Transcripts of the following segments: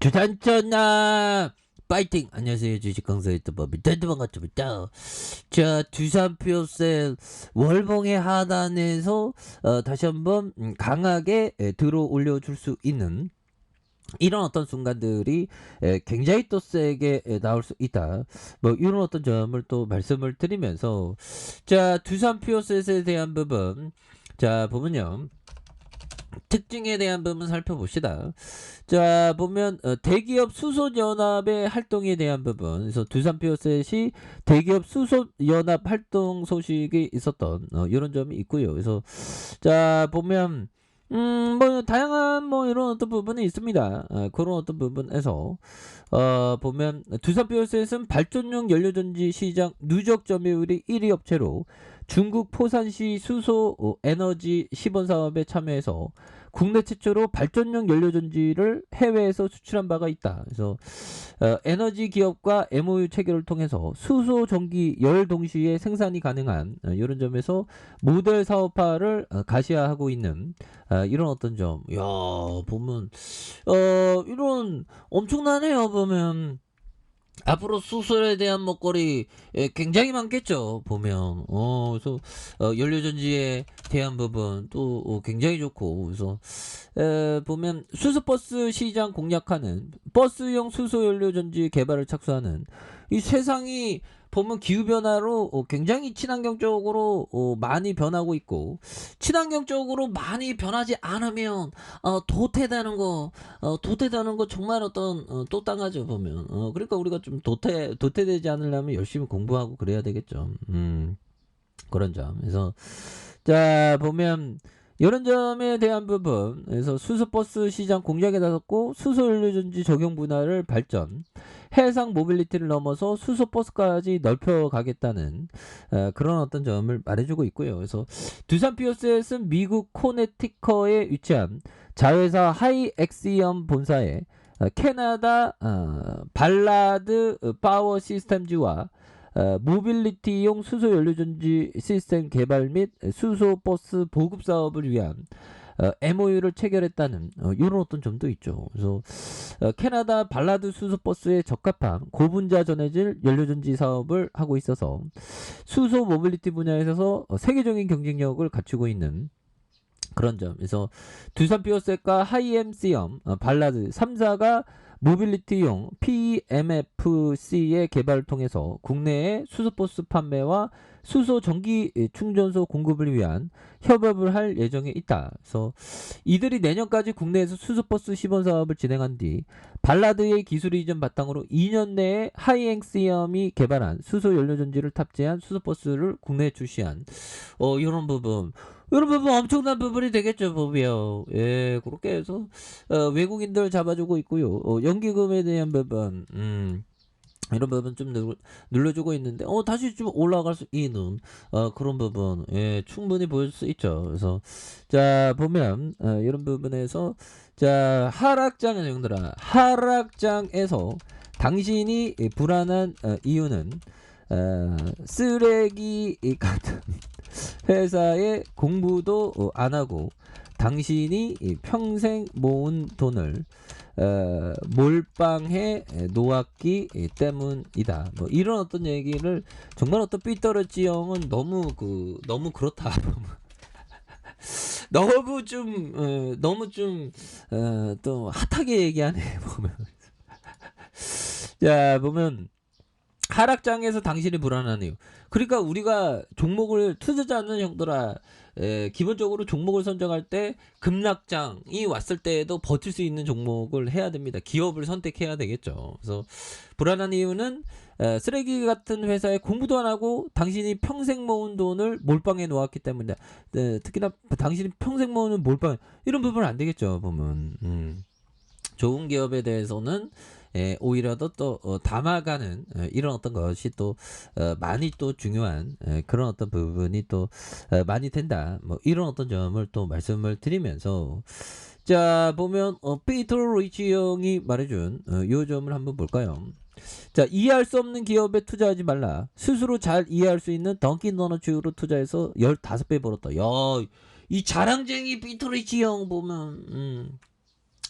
두산전나 파이팅! 안녕하세요. 주식 강사 유튜버 미탄드 반갑습니다. 자, 두산표 셀 월봉의 하단에서 어, 다시 한번 음, 강하게 에, 들어 올려줄 수 있는 이런 어떤 순간들이 에, 굉장히 또 세게 에, 나올 수 있다. 뭐 이런 어떤 점을 또 말씀을 드리면서 자, 두산 퓨어셋에 대한 부분 자, 보면요. 특징에 대한 부분 살펴봅시다. 자 보면 어, 대기업 수소연합의 활동에 대한 부분 그래서 두산피오셋이 대기업 수소연합 활동 소식이 있었던 어, 이런 점이 있고요. 그래서 자 보면 음, 뭐, 다양한, 뭐, 이런 어떤 부분이 있습니다. 아, 그런 어떤 부분에서, 어, 보면, 두산피오셋은 발전용 연료전지 시장 누적 점유율이 1위 업체로 중국 포산시 수소 어, 에너지 시범 사업에 참여해서 국내 최초로 발전용 연료전지를 해외에서 수출한 바가 있다. 그래서 어, 에너지 기업과 MOU 체결을 통해서 수소, 전기, 열 동시에 생산이 가능한 어, 이런 점에서 모델 사업화를 어, 가시화하고 있는 어, 이런 어떤 점. 야 보면 어 이런 엄청나네요. 보면. 앞으로 수술에 대한 먹거리 예, 굉장히 많겠죠 보면. 어 그래서 어, 연료전지에 대한 부분 또 어, 굉장히 좋고. 그래서 에, 보면 수소버스 시장 공략하는 버스용 수소 연료전지 개발을 착수하는 이 세상이 보면 기후변화로 어, 굉장히 친환경적으로 어, 많이 변하고 있고 친환경적으로 많이 변하지 않으면 어, 도태되는 거 어, 도태되는 거 정말 어떤 어, 또 땅하죠 보면. 어, 그러니까 우리가 좀 도태 도태되지 않으려면 열심히 공부하고 그래야 되겠죠. 음 그런 점. 그래서 자 보면 이런 점에 대한 부분. 그래서 수소버스 시장 공략에 나섰고 수소연료전지 적용 분야를 발전 해상 모빌리티를 넘어서 수소 버스까지 넓혀가겠다는 어, 그런 어떤 점을 말해주고 있고요. 그래서 두산 피어셋은 미국 코네티커에 위치한 자회사 하이엑시엄 본사에 어, 캐나다 어, 발라드 파워 시스템즈와 어, 모빌리티용 수소 연료전지 시스템 개발 및 수소 버스 보급 사업을 위한 어, MOU를 체결했다는 어, 이런 어떤 점도 있죠. 그래서 어, 캐나다 발라드 수소 버스에 적합한 고분자 전해질 연료전지 사업을 하고 있어서 수소 모빌리티 분야에서 어, 세계적인 경쟁력을 갖추고 있는 그런 점. 그래서 두산 피어셋과 하이엠 시엄, 어, 발라드 3사가 모빌리티용 PMFC의 개발을 통해서 국내에 수소버스 판매와 수소 전기 충전소 공급을 위한 협업을 할 예정에 있다. 그래서 이들이 내년까지 국내에서 수소버스 시범 사업을 진행한 뒤 발라드의 기술 이전 바탕으로 2년 내에 하이앵시엄이 개발한 수소 연료전지를 탑재한 수소버스를 국내에 출시한 어 이런 부분 이런 부분 엄청난 부분이 되겠죠, 보면. 예, 그렇게 해서, 어, 외국인들 잡아주고 있고요. 어, 연기금에 대한 부분, 음, 이런 부분 좀 눌, 눌러주고 있는데, 어, 다시 좀 올라갈 수 있는, 어, 그런 부분, 예, 충분히 보일 수 있죠. 그래서, 자, 보면, 어, 이런 부분에서, 자, 하락장의 내용들아, 하락장에서 당신이 불안한 어, 이유는, 어, 쓰레기 같은, 회사에 공부도 어, 안 하고 당신이 평생 모은 돈을 어, 몰빵해 놓았기 때문이다. 뭐 이런 어떤 얘기를 정말 어떤 삐뚤어지형은 너무 그 너무 그렇다. 너무 좀 어, 너무 좀또 어, 핫하게 얘기하네 보면. 자 보면 하락장에서 당신이 불안하네요. 그러니까 우리가 종목을 투자자는 형들아 에, 기본적으로 종목을 선정할 때 급락장이 왔을 때에도 버틸 수 있는 종목을 해야 됩니다. 기업을 선택해야 되겠죠. 그래서 불안한 이유는 에, 쓰레기 같은 회사에 공부도 안 하고 당신이 평생 모은 돈을 몰빵해 놓았기 때문에 에, 특히나 당신이 평생 모으는 몰빵 이런 부분은 안 되겠죠. 보면 음. 좋은 기업에 대해서는 예, 오히려 더또 어, 담아가는 어, 이런 어떤 것이 또 어, 많이 또 중요한 예, 그런 어떤 부분이 또 어, 많이 된다. 뭐 이런 어떤 점을 또 말씀을 드리면서 자 보면 어, 피터 리치 형이 말해준 어, 요 점을 한번 볼까요? 자 이해할 수 없는 기업에 투자하지 말라. 스스로 잘 이해할 수 있는 던킨 도너츠로 투자해서 15배 벌었다. 야, 이 자랑쟁이 피터 리치 형 보면 음.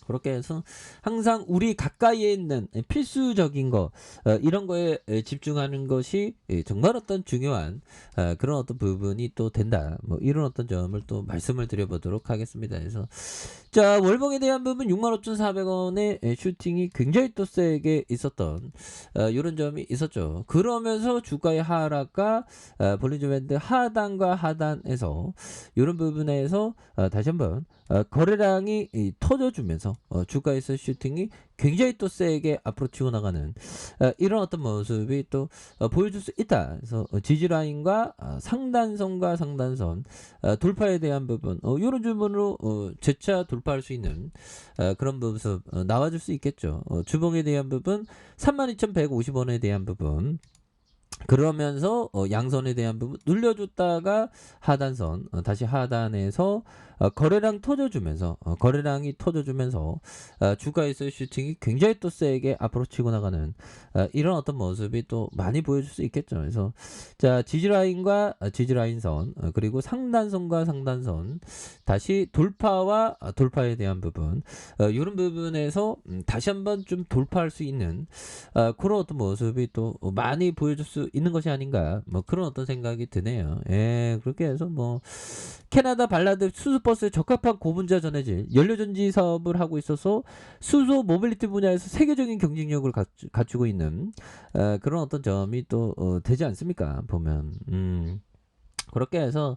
그렇게 해서 항상 우리 가까이에 있는 필수적인 거 어, 이런 거에 에, 집중하는 것이 예, 정말 어떤 중요한 어, 그런 어떤 부분이 또 된다. 뭐 이런 어떤 점을 또 말씀을 드려보도록 하겠습니다. 그래서 자 월봉에 대한 부분 65,400원의 슈팅이 굉장히 또 세게 있었던 어, 이런 점이 있었죠. 그러면서 주가의 하락과 어, 볼린저 밴드 하단과 하단에서 이런 부분에서 어, 다시 한번 어, 거래량이 이, 터져주면서 어, 주가에서 슈팅이 굉장히 또 세게 앞으로 치고 나가는 어, 이런 어떤 모습이 또 어, 보여줄 수 있다. 그래서 어, 지지 라인과 어, 상단선과 상단선 어, 돌파에 대한 부분 어, 이런 부분으로 어, 재차 돌파할 수 있는 어, 그런 모습 어, 나와줄 수 있겠죠. 어, 주봉에 대한 부분 32,150원에 대한 부분 그러면서 어, 양선에 대한 부분 눌려줬다가 하단선 어, 다시 하단에서 어, 거래량 터져주면서 어, 거래량이 터져주면서 어, 주가에서의 슈팅이 굉장히 또 세게 앞으로 치고 나가는 어, 이런 어떤 모습이 또 많이 보여줄 수 있겠죠. 그래서 자 지지라인과 어, 지지라인선 어, 그리고 상단선과 상단선 다시 돌파와 어, 돌파에 대한 부분 어, 이런 부분에서 음, 다시 한번 좀 돌파할 수 있는 어, 그런 어떤 모습이 또 많이 보여줄 수 있는 것이 아닌가 뭐 그런 어떤 생각이 드네요. 예, 그렇게 해서 뭐 캐나다 발라드 수소버스에 적합한 고분자 전해질 연료전지 사업을 하고 있어서 수소 모빌리티 분야에서 세계적인 경쟁력을 갖추, 갖추고 있는 어, 그런 어떤 점이 또 어, 되지 않습니까? 보면 음. 그렇게 해서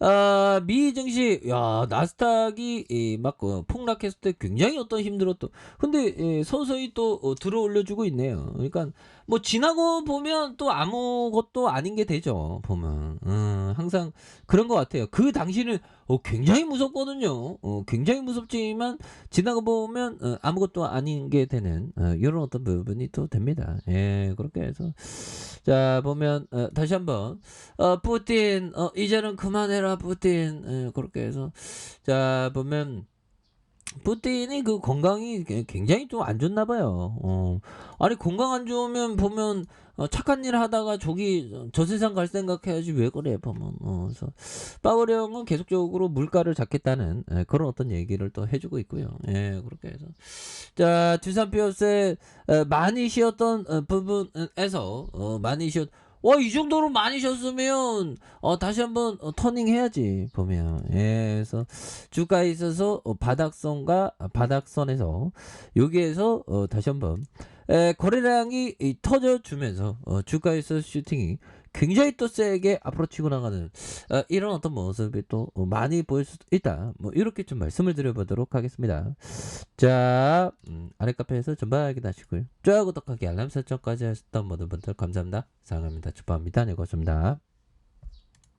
아, 미 증시 야 나스닥이 이, 막 어, 폭락했을 때 굉장히 어떤 힘들었던 근데 예, 서서히 또 어, 들어 올려주고 있네요. 그러니까 뭐 지나고 보면 또 아무것도 아닌 게 되죠. 보면 음, 항상 그런 것 같아요. 그 당시는 어, 굉장히 무섭거든요. 어, 굉장히 무섭지만 지나고 보면 어, 아무것도 아닌 게 되는 어, 이런 어떤 부분이 또 됩니다. 예, 그렇게 해서 자 보면 어, 다시 한번 어, 푸틴 어, 이제는 그만해라 푸틴 예, 그렇게 해서 자 보면 푸틴이 그 건강이 게- 굉장히 좀 안 좋나 봐요. 어. 아니 건강 안 좋으면 보면 어, 착한 일 하다가 저기 저 세상 갈 생각해야지 왜 그래 보면. 어, 그래서 빠우리 형은 계속적으로 물가를 잡겠다는 예, 그런 어떤 얘기를 또 해주고 있고요. 예, 그렇게 해서 자 두산 피어스의 어, 많이 쉬었던 어, 부분에서 어, 많이 쉬었. 와, 이 정도로 많이 쉬었으면, 어, 다시 한번, 어, 터닝 해야지, 보면. 예, 그래서, 주가에 있어서, 어, 바닥선과 아, 바닥선에서, 여기에서, 어, 다시 한번, 에, 거래량이 이, 터져주면서, 어, 주가에서 슈팅이 굉장히 또 세게 앞으로 치고 나가는, 어, 이런 어떤 모습이 또 어, 많이 보일 수 있다. 뭐, 이렇게 좀 말씀을 드려보도록 하겠습니다. 자, 음, 아래 카페에서 전방 확인하시고요. 좋아요, 구독하기, 알람 설정까지 하셨던 모든 분들 감사합니다. 사랑합니다. 축복합니다. 네, 고맙습니다.